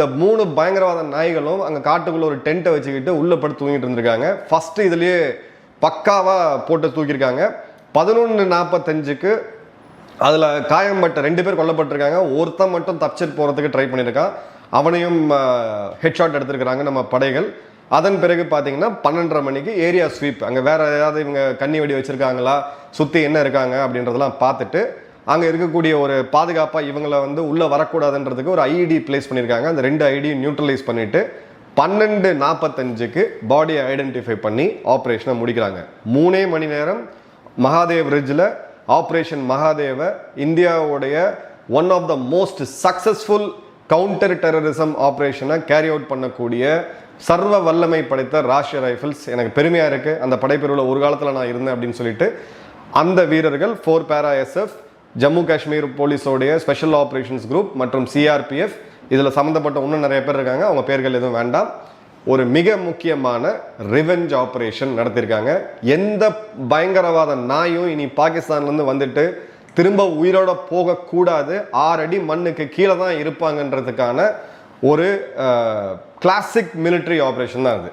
இந்த மூணு பயங்கரவாத நாய்களும் அங்கே காட்டுக்குள்ளே ஒரு டென்ட்டை வச்சுக்கிட்டு உள்ளே படுத்து தூங்கிட்டு இருந்திருக்காங்க. ஃபஸ்ட்டு இதுலேயே பக்காவாக போட்டு தூக்கியிருக்காங்க. பதினொன்று நாற்பத்தஞ்சுக்கு அதில் காயம்பட்ட ரெண்டு பேர் கொல்லப்பட்டிருக்காங்க. ஒருத்தன் மட்டும் தப்பிச்சிட்டு போகிறதுக்கு ட்ரை பண்ணியிருக்கான். அவனையும் ஹெட்ஷாட் எடுத்திருக்கிறாங்க நம்ம படைகள். அதன் பிறகு பார்த்தீங்கன்னா பன்னெண்டரை மணிக்கு ஏரியா ஸ்வீப் அங்கே வேறு ஏதாவது இவங்க கண்ணி வெடி வச்சுருக்காங்களா? சுற்றி என்ன இருக்காங்க? அப்படின்றதெல்லாம் பார்த்துட்டு அங்கே இருக்கக்கூடிய ஒரு பாதுகாப்பாக இவங்களை வந்து உள்ளே வரக்கூடாதுன்றதுக்கு ஒரு ஐடி பிளேஸ் பண்ணியிருக்காங்க அந்த ரெண்டு ஐடியும் நியூட்ரலைஸ் பண்ணிவிட்டு பன்னெண்டு நாற்பத்தஞ்சுக்கு பாடியை ஐடென்டிஃபை பண்ணி ஆப்ரேஷனை முடிக்கிறாங்க. மூணே மணி நேரம் மகாதேவ் ரிட்ஜில் ஆப்ரேஷன் மகாதேவை இந்தியாவுடைய one of the most successful counter terrorism ஆப்ரேஷனை carry out பண்ணக்கூடிய சர்வ வல்லமை படைத்த ராஷ்ய ரைஃபிள்ஸ் எனக்கு பெருமையாக இருக்குது அந்த படைப்பிரிவில் ஒரு காலத்தில் நான் இருந்தேன் அப்படின்னு சொல்லிட்டு அந்த வீரர்கள் four para SF Jammu Kashmir போலீஸோடைய special operations group மற்றும் சிஆர்பிஎஃப் இதில் சம்மந்தப்பட்ட இன்னும் நிறைய பேர் இருக்காங்க. அவங்க பேர்கள் எதுவும் வேண்டாம். ஒரு மிக முக்கியமான ரிவெஞ்ச் ஆப்ரேஷன் நடத்தியிருக்காங்க எந்த பயங்கரவாத நாயும் இனி பாகிஸ்தான்லேருந்து வந்துட்டு திரும்ப உயிரோட போகக்கூடாது ஆறடி மண்ணுக்கு கீழே தான் இருப்பாங்கன்றதுக்கான ஒரு கிளாசிக் மிலிட்ரி ஆப்ரேஷன் தான் அது.